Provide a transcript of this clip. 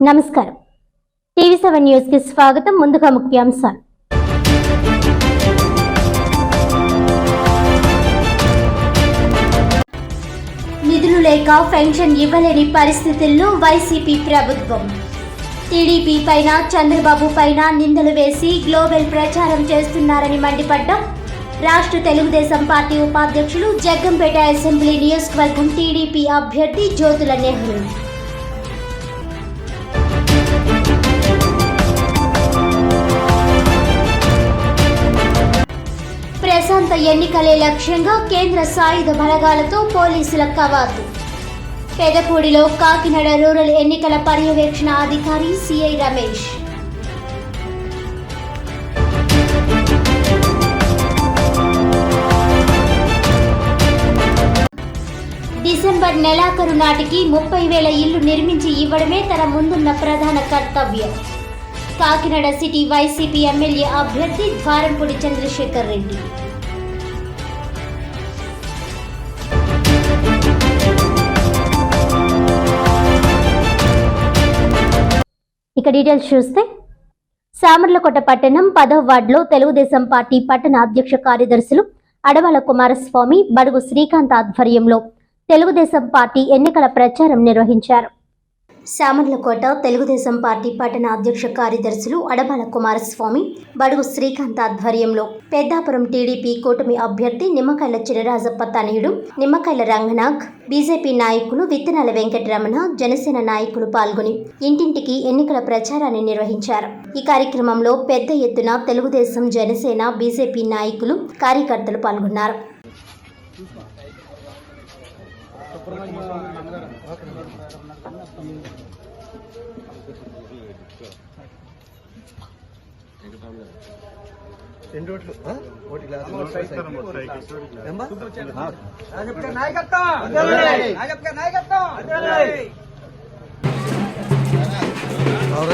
నమస్కారం. TV seven న్యూస్కి స్వాగతం. ముందుగా ముఖ్యాంశాలు. నిధులు లేక పెన్షన్ ఇవ్వలేని పరిస్థితుల్లో వైసీపీ ప్రభుత్వం. టీడీపీ పైన చంద్రబాబు పైన నిందలు వేసి గ్లోబల్ ప్రచారం చేస్తున్నారని మండిపడ్డం రాష్ట్ర తెలుగుదేశం పార్టీ ఉపాధ్యక్షులు జగ్గంపేట అసెంబ్లీ నియోజకవర్గం టీడీపీ అభ్యర్థి జ్యోతుల నెహ్రూ. ప్రశాంత ఎన్నికలే లక్ష్యంగా కేంద్ర సాయుధ బలగాలతో పోలీసుల కవాతు. పెదపూడిలో కాకినాడ రూరల్ ఎన్నికల పర్యవేక్షణ అధికారి సిఐ రమేష్. డిసెంబర్ నెలాఖరు నాటికి ముప్పై వేల ఇల్లు నిర్మించి ఇవ్వడమే తన ముందున్న ప్రధాన కర్తవ్యం. కాకినాడ సిటీ వైసీపీ ఎమ్మెల్యే అభ్యర్థి ద్వారంపూడి చంద్రశేఖర్ రెడ్డి. ఇక డీటెయిల్స్ చూస్తే సామర్లకోట పట్టణం పదవ వార్డులో తెలుగుదేశం పార్టీ పట్టణ అధ్యక్ష కార్యదర్శులు అడవల కుమారస్వామి బడుగు శ్రీకాంత్ ఆధ్వర్యంలో తెలుగుదేశం పార్టీ ఎన్నికల ప్రచారం నిర్వహించారు. శామర్లకోట తెలుగుదేశం పార్టీ పట్టణ అధ్యక్ష కార్యదర్శులు అడబాల కుమారస్వామి బడుగు శ్రీకాంత్ ఆధ్వర్యంలో పెద్దాపురం టీడీపీ కూటమి అభ్యర్థి నిమ్మకాయల చినరాజప్ప తనయుడు నిమ్మకాయల రంగనాథ్ బీజేపీ నాయకులు విత్తనాల వెంకటరమణ జనసేన నాయకులు పాల్గొని ఇంటింటికి ఎన్నికల ప్రచారాన్ని నిర్వహించారు. ఈ కార్యక్రమంలో పెద్ద ఎత్తున తెలుగుదేశం జనసేన బీజేపీ నాయకులు కార్యకర్తలు పాల్గొన్నారు. రెండు ఓట్లు ఆ? ఓటు గ్లాసు ఏమ్మా? రాజప్ప నాయకత్వం రాజప్ప నాయకత్వం అవును